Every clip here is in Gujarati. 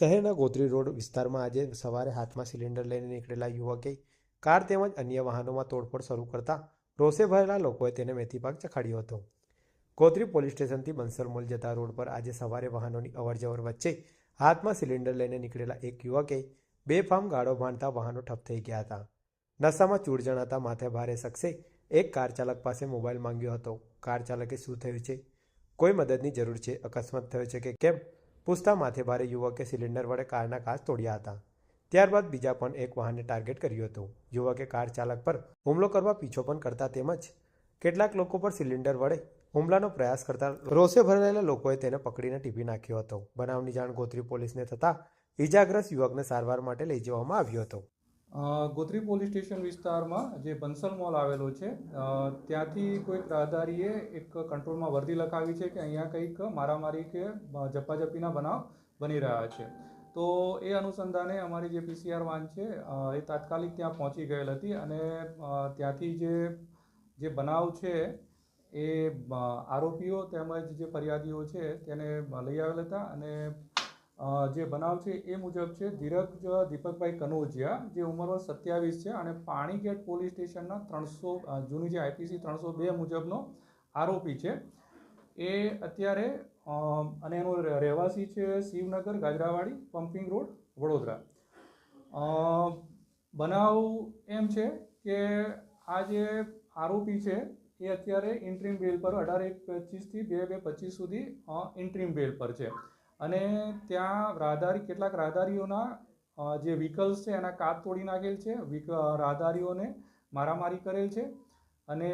શહેરના ગોત્રી રોડ વિસ્તારમાં આજે સવારે હાથમાં સિલિન્ડર લઈને નીકળેલા યુવકે કાર તેમજ અન્ય વાહનોમાં તોડફોડ શરૂ કરતા રોષે ભરેલા લોકોએ તેને મેથીપાક ચખાડ્યો હતો. ગોત્રી પોલીસ સ્ટેશનથી બંસરમોલ જતા રોડ પર આજે સવારે વાહનોની અવરજવર વચ્ચે હાથમાં સિલિન્ડર લઈને નીકળેલા એક યુવકે બેફામ ગાળો બાંધતા વાહનો ઠપ થઈ ગયા હતા. નશામાં ચૂડ જણાતા માથે ભારે શખ્સે એક કાર ચાલક પાસે મોબાઈલ માંગ્યો હતો. કાર ચાલકે શું થયું છે? કોઈ મદદની જરૂર છે? અકસ્માત થયો છે કે કેમ? પૂછતા માથેભારે યુવકે સિલિન્ડર વડે કારના કાચ તોડ્યા હતા. ત્યારબાદ બીજા પણ એક વાહનને ટાર્ગેટ કર્યું હતું. યુવકે કાર ચાલક પર હુમલો કરવા પીછો પણ કરતા તેમજ કેટલાક લોકો પર સિલિન્ડર વડે હુમલાનો પ્રયાસ કરતા રોષે ભરાયેલા લોકોએ તેને પકડીને ટીપી નાખ્યો હતો. બનાવની જાણ ગોત્રી પોલીસને થતાં ઈજાગ્રસ્ત યુવકને સારવાર માટે લઈ જવામાં આવ્યો હતો. ગોત્રી પોલીસ સ્ટેશન વિસ્તારમાં જે બંસલ મોલ આવેલો છે ત્યાંથી કોઈક રાહદારીએ એક કંટ્રોલમાં વર્દી લખાવી છે કે અહીંયા કંઈક મારામારી કે અ, ઝપાઝપીના બનાવ બની રહ્યા છે. તો એ અનુસંધાને અમારી જે પીસીઆર વાન છે એ તાત્કાલિક ત્યાં પહોંચી ગયેલ હતી અને ત્યાંથી જે જે બનાવ છે એ આરોપીઓ તેમજ જે ફરિયાદીઓ છે તેને લઈ આવેલ હતા અને જે બનાવ છે એ મુજબ છે, ધીરજ, દીપકભાઈ કનોજિયા, જે ઉંમર સત્યાવીસ છે અને પાણીગેટ પોલીસ સ્ટેશનના ત્રણસો જૂની જે આઈપીસી ત્રણસો બે મુજબનો આરોપી છે. એ અત્યારે અને એનો રહે- રહેવાસી છે શિવનગર, ગાજરાવાડી પમ્પિંગ રોડ, વડોદરા. બનાવ એમ છે કે આ જે આરોપી છે એ અત્યારે ઇન્ટ્રીમ બેલ પર અઢાર એક પચીસથી બે બે પચીસ સુધી ઇન્ટ્રીમ બેલ પર છે. અને ત્યાં રાહદારી, કેટલાક રાહદારીઓના જે વ્હીકલ્સ છે, એના કાચ તોડી નાખેલ છે. રાહદારીઓને મારામારી કરેલ છે અને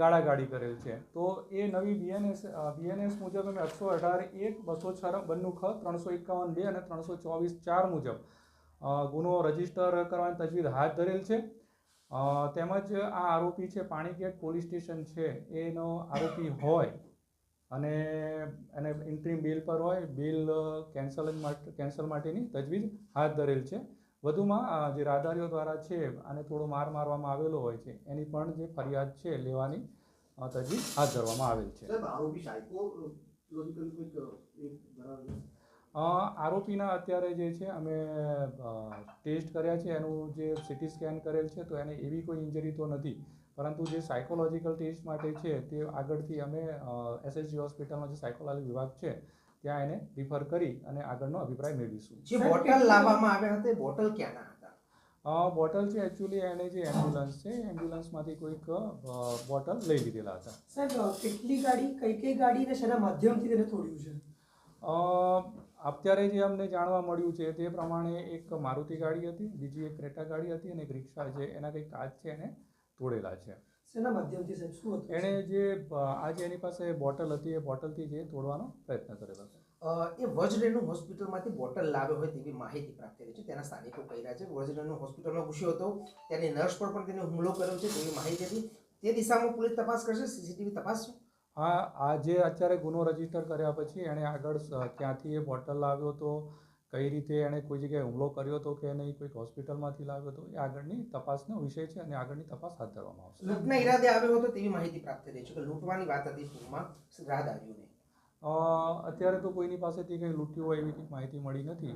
ગાળાગાળી કરેલ છે. તો એ નવી બીએનએસ બીએનએસ મુજબ અમે એકસો અઢાર એક, બસો છ બન્નું ખ, ત્રણસો એકાવન બે અને ત્રણસો ચોવીસ ચાર મુજબ ગુનો રજિસ્ટર કરવાની તજવીજ હાથ ધરેલ છે. તેમજ આ આરોપી છે, પાણીગેટ પોલીસ સ્ટેશન છે. એનો આરોપી હોય અને એને ઇન્ટ્રીમ બિલ પર હોય બિલ કેન્સલ માટે કેન્સલ માટેની તજવીજ હાથ ધરેલ છે. વધુમાં જે રાહદારીઓ દ્વારા છે અને થોડો માર મારવામાં આવેલો હોય છે એની પણ જે ફરિયાદ છે લેવાની તજવીજ હાથ ધરવામાં આવેલ છે. આરોપીના અત્યારે જે છે અમે ટેસ્ટ કર્યા છે એનું જે સિટી સ્કેન કરેલ છે તો એને એવી કોઈ ઇન્જરી તો નથી. પરંતુ જે સાયકોલોજીકલ ટેસ્ટ માટે છે તે આગળથી અમે એસએસજી હોસ્પિટલનો જે સાયકોલોજી વિભાગ છે ત્યાં એને રિફર કરી અને આગળનો અભિપ્રાય મેળવીશું. જે બોટલ લાવવામાં આવ્યા હતા બોટલ ક્યાંના હતા? બોટલ છે એકચ્યુઅલી એને જે એમ્બ્યુલન્સ છે એમ્બ્યુલન્સમાંથી કોઈક બોટલ લઈ લીધેલા હતા. સાહેબ કેટલી ગાડી કઈ કઈ ગાડી અને શેના માધ્યમથી તેને તોડ્યું છે? અ, અત્યારે જે અમને જાણવા મળ્યું છે તે પ્રમાણે એક મારુતિ ગાડી હતી બીજી એક ક્રેટા ગાડી હતી અને એક રિક્ષા છે એના કંઈક કાચ છે એને તોડેલા છે. શેના માધ્યમથી સાહેબ? શું હતું? એણે જે આજે એની પાસે બોટલ હતી એ બોટલથી જે તોડવાનો પ્રયત્ન કરેલો છે. એ વજરેણુ હોસ્પિટલમાંથી બોટલ લાવ્યો હોય તેવી માહિતી પ્રાપ્ત થઈ છે. તેના સ્થાનિકો કહી રહ્યા છે વજરેણુ હોસ્પિટલમાં ઘૂસ્યો હતો. તેની નર્સ પર પણ તેને હુમલો કર્યો છે તેવી માહિતી હતી. તે દિશામાં પોલીસ તપાસ કરશે સીસીટીવી તપાસ હા આ આ જે અત્યારે ગુનો રજિસ્ટર કર્યા પછી એણે આગળ ક્યાંથી એ બોટલ લાવ્યો હતો. કઈ રીતે એણે કોઈ જગ્યાએ હુમલો કર્યો હતો કે નહીં કોઈક હોસ્પિટલમાંથી લાવ્યો હતો એ આગળની તપાસનો વિષય છે અને આગળની તપાસ હાથ ધરવામાં આવશે. લૂંટના ઈરાદે આવ્યો હતો તેવી માહિતી પ્રાપ્ત થઈ છે. કે લૂંટવાની વાત હતી ટૂંકમાં આવ્યું નહીં અત્યારે તો કોઈની પાસેથી કંઈ લૂંટ્યું હોય એવી માહિતી મળી નથી.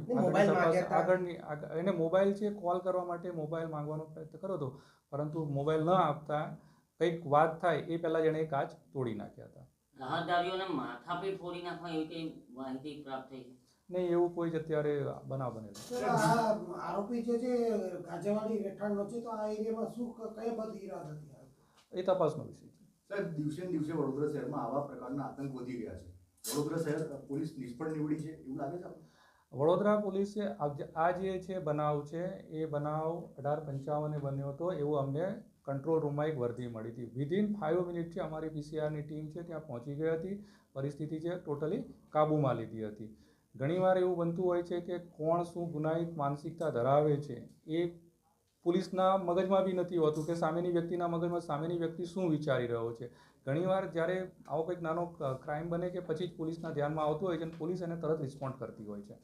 આગળની એને મોબાઈલ છે કોલ કરવા માટે મોબાઈલ માંગવાનો પ્રયત્ન કર્યો હતો પરંતુ મોબાઈલ ન આપતા કંઈક વાત થાય એ પહેલા જેણે કાચ તોડી નાખ્યા હતા. રાહદારીઓને માથા પે ફોડી નાખવા એવી કંઈ માહિતી પ્રાપ્ત થઈ છે? નહીં એવું કોઈ જ અત્યારે બનાવ બનેલો આરોપી જે છે ગાજેવાડી રહેઠાણનો છે તો આ એરિયામાં શું કયા બદ ઈરાદ હતી એ તપાસનો વિષય છે. સાહેબ દિવસે દિવસે વડોદરા શહેરમાં આવા પ્રકારના આતંક વધી રહ્યા છે. વડોદરા શહેર પોલીસ નિષ્ફળ નીવડી છે એવું લાગે છે વડોદરા પોલીસે આ જે- આ જે છે બનાવ છે એ બનાવ અઢાર પંચાવને બન્યો હતો એવું અમને કંટ્રોલ રૂમમાં એક વર્દી મળી હતી. વિધિન ફાઇવ મિનિટથી અમારી પીસીઆરની ટીમ છે ત્યાં પહોંચી ગઈ હતી. પરિસ્થિતિ છે ટોટલી કાબૂમાં લીધી હતી. ઘણીવાર એવું બનતું હોય છે કે કોણ શું ગુનાહિત માનસિકતા ધરાવે છે, એ પોલીસના મગજમાં બી નથી હોતું કે સામેની વ્યક્તિના મગજમાં સામેની વ્યક્તિ શું વિચારી રહ્યો છે. ઘણીવાર જ્યારે આવો કંઈક નાનો ક્રાઇમ બને કે પછી જ પોલીસના ધ્યાનમાં આવતું હોય છે અને પોલીસ એને તરત રિસ્પોન્ડ કરતી હોય છે.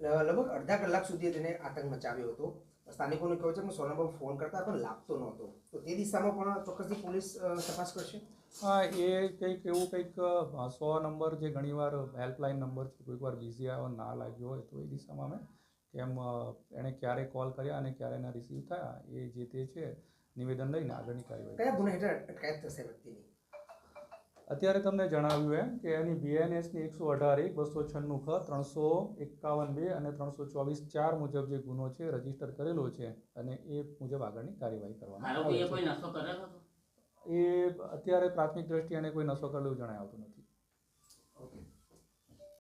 લગભગ અડધા કલાક સુધી તેને આતંક મચાવ્યો હતો. સ્થાનિકોને કહ્યું છે કે સો નંબર ફોન કરતા પણ લાગતો નહોતો. તો તે દિશામાં પણ ચોક્કસથી પોલીસ તપાસ કરશે? હા એ કંઈક એવું કંઈક સો નંબર જે ઘણીવાર હેલ્પલાઇન નંબર છે કોઈક વાર બિઝી આવ્યો ના લાગ્યો હોય તો એ દિશામાં અમે કેમ એણે ક્યારે કોલ કર્યા અને ક્યારે એના રિસીવ થયા એ જે તે છે નિવેદન લઈને આગળની કાર્યવાહી કયા ગુના હેઠળ અટકાયત થશે વ્યક્તિની? અત્યારે તમને જણાવ્યું એમ કે એની બીએનએસની એકસો અઢાર એક બસો છન્નું ખ ત્રણસો એકાવન બે અને ત્રણસો ચોવીસ ચાર મુજબ જે ગુનો છે રજિસ્ટર કરેલો છે અને એ મુજબ આગળની કાર્યવાહી કરવામાં આવે છે. એ અત્યારે પ્રાથમિક દ્રષ્ટિએ એને કોઈ નશો કરેલું જણાય આવતું નથી. ઓકે.